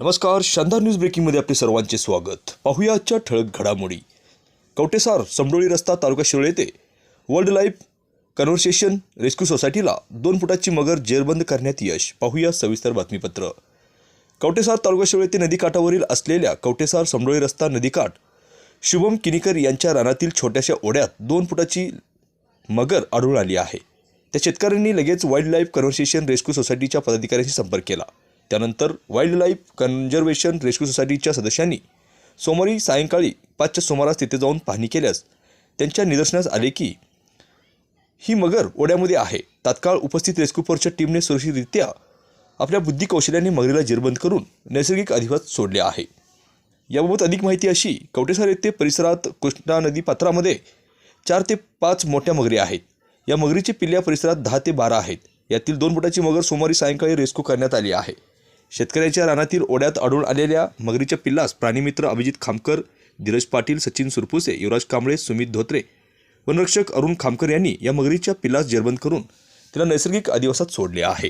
नमस्कार शानदार न्यूज ब्रेकिंगमध्ये आपले सर्वांचे स्वागत. पाहूया आजच्या ठळक घडामोडी. कवटेसार समडोळी रस्ता तालुका शिरोळ येथे वर्ल्ड लाईफ कन्व्हर्सेशन रेस्क्यू सोसायटीला दोन फुटाची मगर जेरबंद करण्यात यश. पाहूया सविस्तर बातमीपत्र. कवटेसार तालुका शिरोळ येथे नदीकाठावरील असलेल्या कवटेसार समडोळी रस्ता नदीकाठ शुभम किनीकर यांच्या रानातील छोट्याशा ओढ्यात दोन फुटाची मगर आढळून आली आहे. त्या शेतकऱ्यांनी लगेच वाईल्ड लाईफ कन्व्हर्सेशन रेस्क्यू सोसायटीच्या पदाधिकाऱ्यांशी संपर्क केला. त्यानंतर वाईल्ड लाईफ कन्झर्वेशन रेस्क्यू सोसायटीच्या सदस्यांनी सोमवारी सायंकाळी पाचच्या सुमारास तिथे जाऊन पाहणी केल्यास त्यांच्या निदर्शनास आले की ही मगर ओढ्यामध्ये आहे. तात्काळ उपस्थित रेस्क्यू फोर्सच्या टीमने सुरक्षितरित्या आपल्या बुद्धी कौशल्याने मगरीला जेरबंद करून नैसर्गिक अधिवास सोडले आहे. याबाबत अधिक माहिती अशी कवटेसर येथे परिसरात कृष्णा नदी पात्रामध्ये चार ते पाच मोठ्या मगरी आहेत. या मगरीचे पिल्ल्या परिसरात दहा ते बारा आहेत. यातील दोन फुटाची मगर सोमवारी सायंकाळी रेस्क्यू करण्यात आली आहे. शेतकऱ्याच्या रानातील ओढ्यात आढळून आलेल्या मगरीच्या पिल्लास प्राणीमित्र अभिजित खामकर धीरज पाटील सचिन सुरपुसे युवराज कांबळे सुमित धोत्रे. वनरक्षक अरुण खामकर यांनी या मगरीच्या पिल्लास जेरबंद करून तिला नैसर्गिक अधिवासात सोडले आहे.